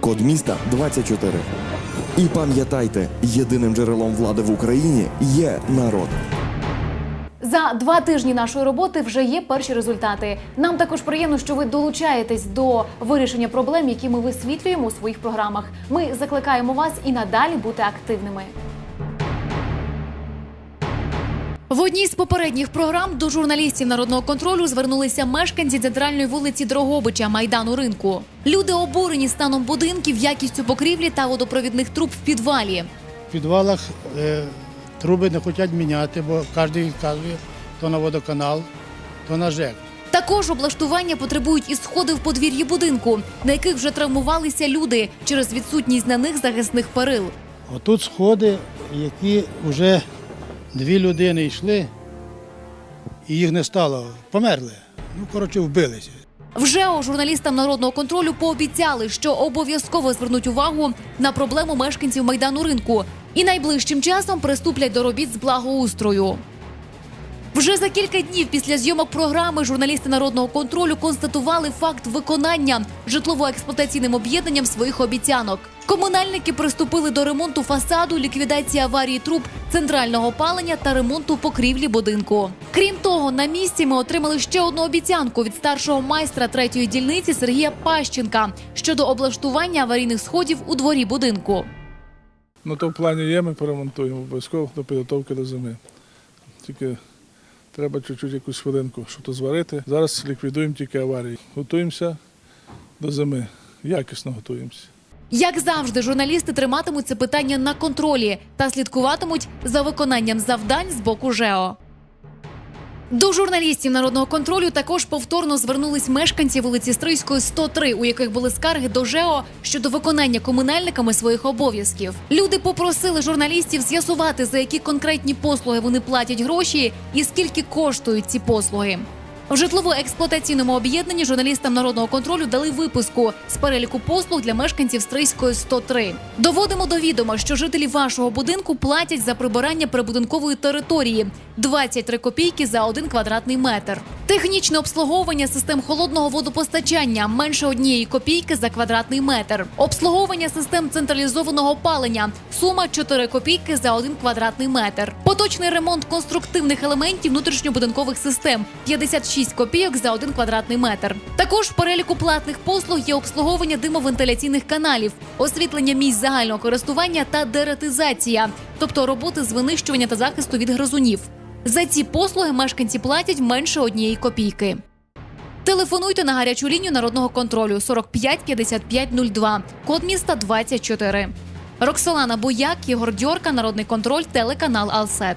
Код міста 24. І пам'ятайте, єдиним джерелом влади в Україні є народ. За два тижні нашої роботи вже є перші результати. Нам також приємно, що ви долучаєтесь до вирішення проблем, які ми висвітлюємо у своїх програмах. Ми закликаємо вас і надалі бути активними. В одній з попередніх програм до журналістів народного контролю звернулися мешканці центральної вулиці Дрогобича майдану ринку. Люди обурені станом будинків, якістю покрівлі та водопровідних труб в підвалі. В підвалах е, труби не хочуть міняти, бо кожен відказує то на водоканал, то на ЖЕК. Також облаштування потребують і сходи в подвір'ї будинку, на яких вже травмувалися люди через відсутність на них захисних перил. Отут сходи, які вже дві людини йшли, і їх не стало, померли. Ну, коротше, вбилися. Вже у журналістам народного контролю пообіцяли, що обов'язково звернуть увагу на проблему мешканців майдану ринку і найближчим часом приступлять до робіт з благоустрою. Вже за кілька днів після зйомок програми журналісти народного контролю констатували факт виконання житлово-експлуатаційним об'єднанням своїх обіцянок. Комунальники приступили до ремонту фасаду, ліквідації аварії труб центрального опалення та ремонту покрівлі будинку. Крім того, на місці ми отримали ще одну обіцянку від старшого майстра третьої дільниці Сергія Пащенка щодо облаштування аварійних сходів у дворі будинку. Ну то в плані є, ми поремонтуємо обов'язково до підготовки до зими. Тільки треба чуть-чуть якусь хвилинку, то зварити. Зараз ліквідуємо тільки аварії. Готуємося до зими, якісно готуємося. Як завжди, журналісти триматимуть це питання на контролі та слідкуватимуть за виконанням завдань з боку ЖЕО. До журналістів народного контролю також повторно звернулись мешканці вулиці Стрийської, 103, у яких були скарги до ЖЕО щодо виконання комунальниками своїх обов'язків. Люди попросили журналістів з'ясувати, за які конкретні послуги вони платять гроші і скільки коштують ці послуги. В житлово-експлуатаційному об'єднанні журналістам народного контролю дали випуску з переліку послуг для мешканців Стрийської 103. Доводимо до відома, що жителі вашого будинку платять за прибирання прибудинкової території 23 копійки за один квадратний метр. Технічне обслуговування систем холодного водопостачання менше однієї копійки за квадратний метр. Обслуговування систем централізованого опалення сума 4 копійки за один квадратний метр. Поточний ремонт конструктивних елементів внутрішньобудинкових систем 56 копійок за один квадратний метр. Також в переліку платних послуг є обслуговування димовентиляційних каналів, освітлення місць загального користування та деретизація, тобто роботи з винищування та захисту від гризунів. За ці послуги мешканці платять менше однієї копійки. Телефонуйте на гарячу лінію народного контролю 45 55 02, код міста 24. Роксолана Бояк, Єгор Дьорка, Народний контроль, телеканал Алсет.